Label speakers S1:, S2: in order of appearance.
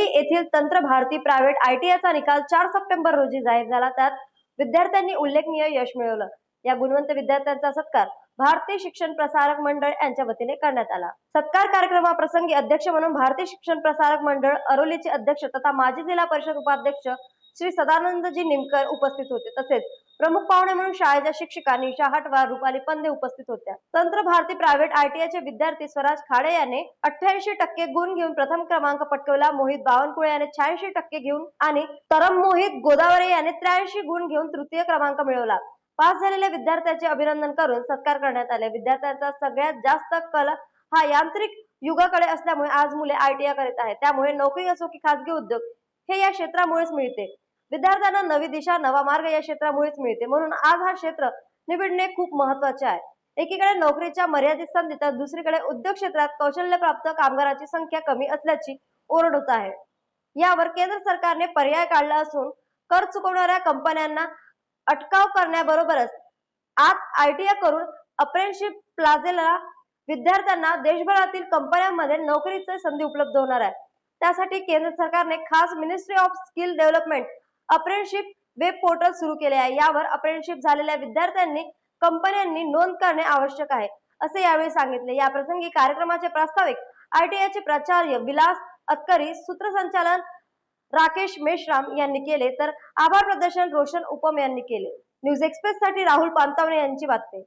S1: येथील तंत्र भारती प्रायव्हेट आयटीआयचा निकाल चार सप्टेंबर रोजी जाहीर झाला. त्यात विद्यार्थ्यांनी उल्लेखनीय यश मिळवलं. या गुणवंत विद्यार्थ्यांचा सत्कार भारतीय शिक्षण प्रसारक मंडळ यांच्या वतीने करण्यात आला. सत्कार कार्यक्रमाप्रसंगी अध्यक्ष म्हणून भारतीय शिक्षण प्रसारक मंडळ अरोलीचे अध्यक्ष तथा माजी जिल्हा परिषद उपाध्यक्ष श्री सदानंदजी निमकर उपस्थित होते. तसेच प्रमुख पाहुणे म्हणून शाळेच्या शिक्षिका निशा हटवार रुपाली पंदे उपस्थित होत्या. तंत्र भारती प्रायव्हेट आयटीआयचे विद्यार्थी स्वराज खाडे याने अठ्ठ्याऐंशी टक्के गुण घेऊन प्रथम क्रमांक पटकवला. मोहित बावनकुळे याने शहाऐंशी टक्के घेऊन आणि तरम मोहित गोदावरे याने त्र्याऐंशी गुण घेऊन तृतीय क्रमांक मिळवला. पास झालेल्या विद्यार्थ्याचे अभिनंदन करून सत्कार करण्यात आले. विद्यार्थ्यांचा सगळ्यात जास्त कल हा यांत्रिक युगाकडे असल्यामुळे आज मुले आयटीआय करीत आहेत. त्यामुळे नोकरी असो की खासगी उद्योग हे या क्षेत्रामुळेच मिळते. विद्यार्थ्यांना नवी दिशा नवा मार्ग या क्षेत्रामुळेच मिळते. म्हणून आज हा क्षेत्र निवडणे खूप महत्त्वाचे आहे. एकीकडे नोकरीच्या मर्यादित संधी तर दुसरीकडे उद्योग क्षेत्रात कौशल्यप्राप्त कामगारांची संख्या कमी असल्याची ओरड होत आहे. यावर केंद्र सरकारने पर्याय काढला असून कर चुकवणाऱ्या कंपन्यांना अटकाव करण्याबरोबरच आत आयटीआय करून अप्रेनशिप प्लाझेला विद्यार्थ्यांना देशभरातील कंपन्यांमध्ये नोकरीची संधी उपलब्ध होणार आहे. त्यासाठी केंद्र सरकारने खास ministry of skill development apprenticeship web portal सुरू केले आहे. यावर अप्रेंटशिप झालेल्या विद्यार्थ्यांनी कंपन्यांनी नोंद करणे आवश्यक आहे असे यावेळी सांगितले. या प्रसंगी कार्यक्रमाचे प्रास्ताविक आयटीआयचे प्राचार्य विलास अतकरी सूत्रसंचालन राकेश मेश्राम यांनी केले. तर आभार प्रदर्शन रोशन उपम यांनी केले. न्यूज एक्सप्रेस साठी राहुल पांतावणे यांची बातमी.